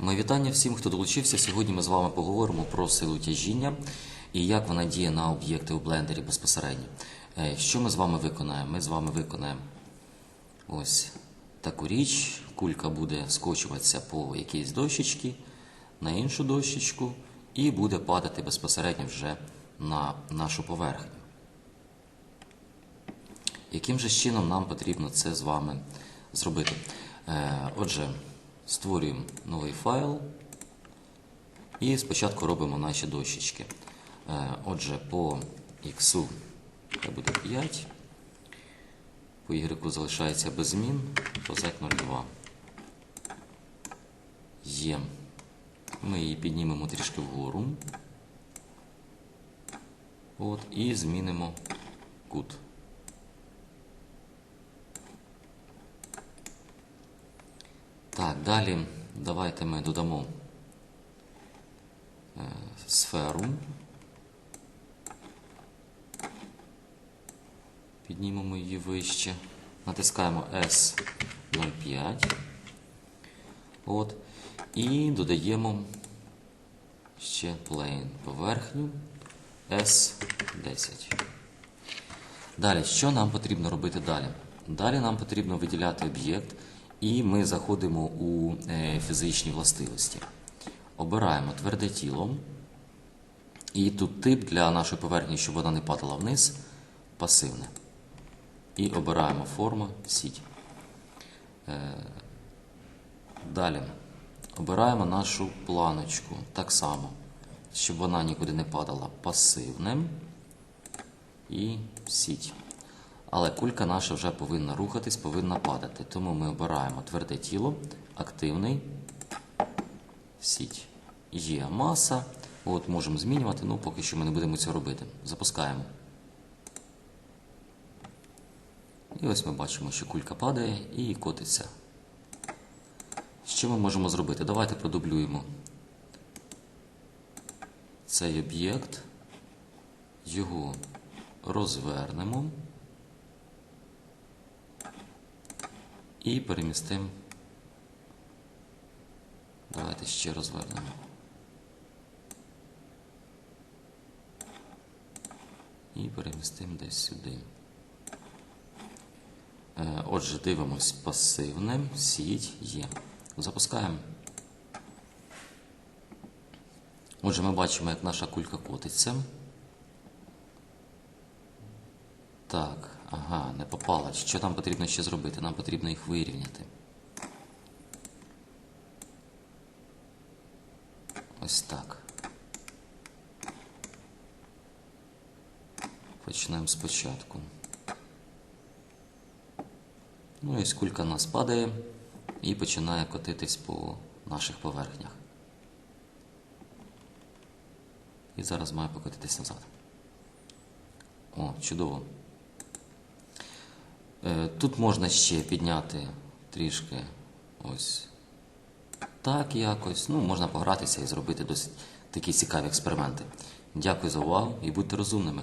Мої вітання всім, хто долучився. Сьогодні ми з вами поговоримо про силу тяжіння і як вона діє на об'єкти у блендері безпосередньо. Е, Що ми з вами виконаємо? Ми з вами виконаємо ось таку річ. Кулька буде скочуватися по якійсь дощечці, на іншу дощечку і буде падати безпосередньо вже на нашу поверхню. Яким же чином нам потрібно це з вами зробити? Е, Отже, створюємо новий файл і спочатку робимо наші дощечки. Е, Отже, по x це буде 5, по y залишається без змін, по z 0,2. Є. Ми її піднімемо трішки вгору. От, і змінимо кут. Так, далі давайте ми додамо е, сферу. Піднімемо її вище. Натискаємо S05. От. І додаємо ще plane поверхню S10. Далі, що нам потрібно робити далі? Далі нам потрібно виділяти об'єкт, і ми заходимо у е, фізичні властивості. Обираємо тверде тіло. І тут тип для нашої поверхні, щоб вона не падала вниз, пасивне. І обираємо форма сіть. Е, Далі обираємо нашу планочку так само, щоб вона нікуди не падала пасивним і сіть. Але кулька наша вже повинна рухатись, повинна падати. Тому ми обираємо тверде тіло, активний, сіть. Є маса. От Можемо змінювати, ну поки що ми не будемо цього робити. Запускаємо. І ось ми бачимо, що кулька падає і котиться. Що ми можемо зробити? Давайте продублюємо цей об'єкт, його розвернемо і перемістимо. Давайте ще розвернемо. І перемістимо десь сюди. Е, Отже, дивимось пасивне, сіть є. Запускаємо. Отже, ми бачимо, як наша кулька котиться. Так, ага, не попала. Що нам потрібно ще зробити? Нам потрібно їх вирівняти. Ось так. Почнемо спочатку. Ну і ось кулька нас падає і починає котитись по наших поверхнях. І зараз має покотитись назад. О, чудово. Е, Тут можна ще підняти трішки ось так якось. Ну, можна погратися і зробити досить такі цікаві експерименти. Дякую за увагу і будьте розумними.